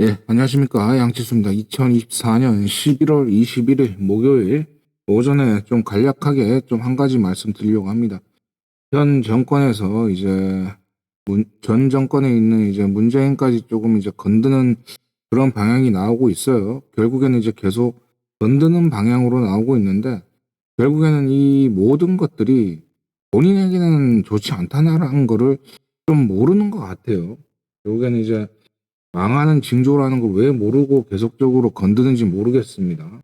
예, 안녕하십니까. 양치수입니다. 2024년 11월 21일 목요일 오전에 좀 간략하게 좀 한 가지 말씀드리려고 합니다. 현 정권에서 이제 문- 전 정권에 있는 이제 문재인까지 조금 이제 건드는 그런 방향이 나오고 있어요. 결국에는 이제 계속 건드는 방향으로 나오고 있는데 결국에는 이 모든 것들이 본인에게는 좋지 않다는 거를 좀 모르는 것 같아요. 결국에는 이제 망하는 징조라는 걸 왜 모르고 계속적으로 건드는지 모르겠습니다.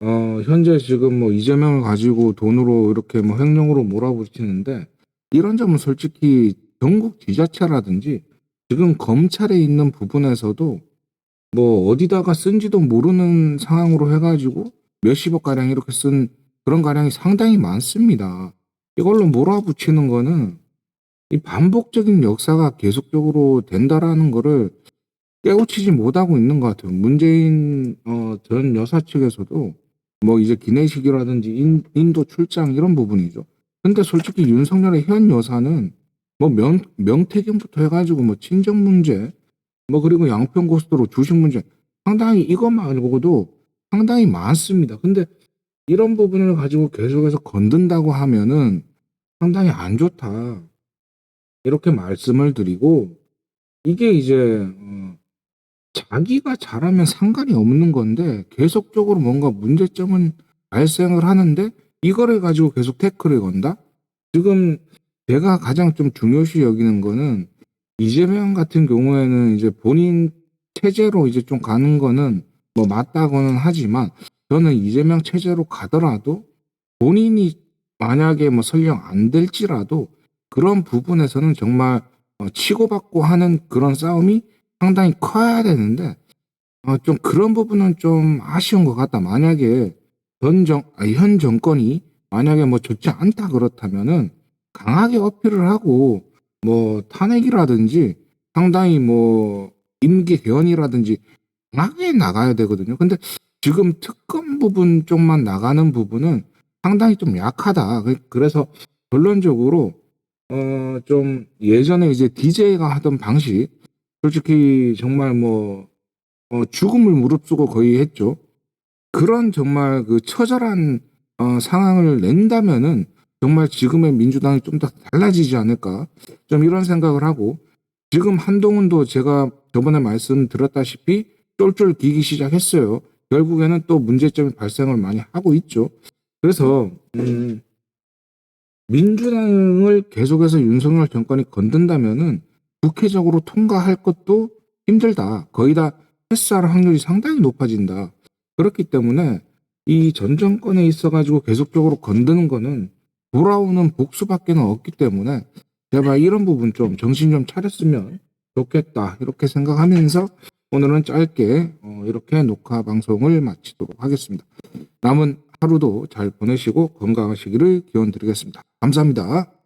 어, 현재 지금 뭐 이재명을 가지고 돈으로 이렇게 뭐 횡령으로 몰아붙이는데 이런 점은 솔직히 전국 지자체라든지 지금 검찰에 있는 부분에서도 뭐 어디다가 쓴지도 모르는 상황으로 해가지고 몇십억 가량 이렇게 쓴 그런 가량이 상당히 많습니다. 이걸로 몰아붙이는 거는 이 반복적인 역사가 계속적으로 된다라는 거를 깨우치지 못하고 있는 것 같아요. 문재인 어, 전 여사 측에서도 뭐 이제 기내식이라든지 인, 인도 출장 이런 부분이죠. 근데 솔직히 윤석열의 현 여사는 뭐 명, 명태균부터 해가지고 뭐 친정 문제 뭐 그리고 양평 고속도로 주식 문제 상당히 이것 말고도 상당히 많습니다. 근데 이런 부분을 가지고 계속해서 건든다고 하면은 상당히 안 좋다. 이렇게 말씀을 드리고 이게 이제 어, 자기가 잘하면 상관이 없는 건데 계속적으로 뭔가 문제점은 발생을 하는데 이거를 가지고 계속 태클을 건다? 지금 제가 가장 좀 중요시 여기는 거는 이재명 같은 경우에는 이제 본인 체제로 이제 좀 가는 거는 뭐 맞다고는 하지만 저는 이재명 체제로 가더라도 본인이 만약에 뭐 설령 안 될지라도 그런 부분에서는 정말 어, 치고받고 하는 그런 싸움이 상당히 커야 되는데 어, 좀 그런 부분은 좀 아쉬운 것 같다. 만약에 현, 정, 아, 현 정권이 만약에 뭐 좋지 않다 그렇다면은 강하게 어필을 하고 뭐 탄핵이라든지 상당히 뭐 임기 개헌이라든지 강하게 나가야 되거든요. 근데 지금 특검 부분 쪽만 나가는 부분은 상당히 좀 약하다. 그- 그래서 결론적으로 어 좀 예전에 이제 DJ가 하던 방식 솔직히 정말 뭐 어, 죽음을 무릅쓰고 거의 했죠. 그런 정말 그 처절한 어, 상황을 낸다면은 정말 지금의 민주당이 좀 더 달라지지 않을까 좀 이런 생각을 하고 지금 한동훈도 제가 저번에 말씀드렸다시피 쫄쫄 기기 시작했어요. 결국에는 또 문제점이 발생을 많이 하고 있죠. 그래서 음, 민주당을 계속해서 윤석열 정권이 건든다면은 국회적으로 통과할 것도 힘들다. 거의 다 패스할 확률이 상당히 높아진다. 그렇기 때문에 이 전 정권에 있어가지고 계속적으로 건드는 거는 돌아오는 복수밖에는 없기 때문에 제발 이런 부분 좀 정신 좀 차렸으면 좋겠다. 이렇게 생각하면서 오늘은 짧게 어, 이렇게 녹화 방송을 마치도록 하겠습니다. 남은 하루도 잘 보내시고 건강하시기를 기원 드리겠습니다. 감사합니다.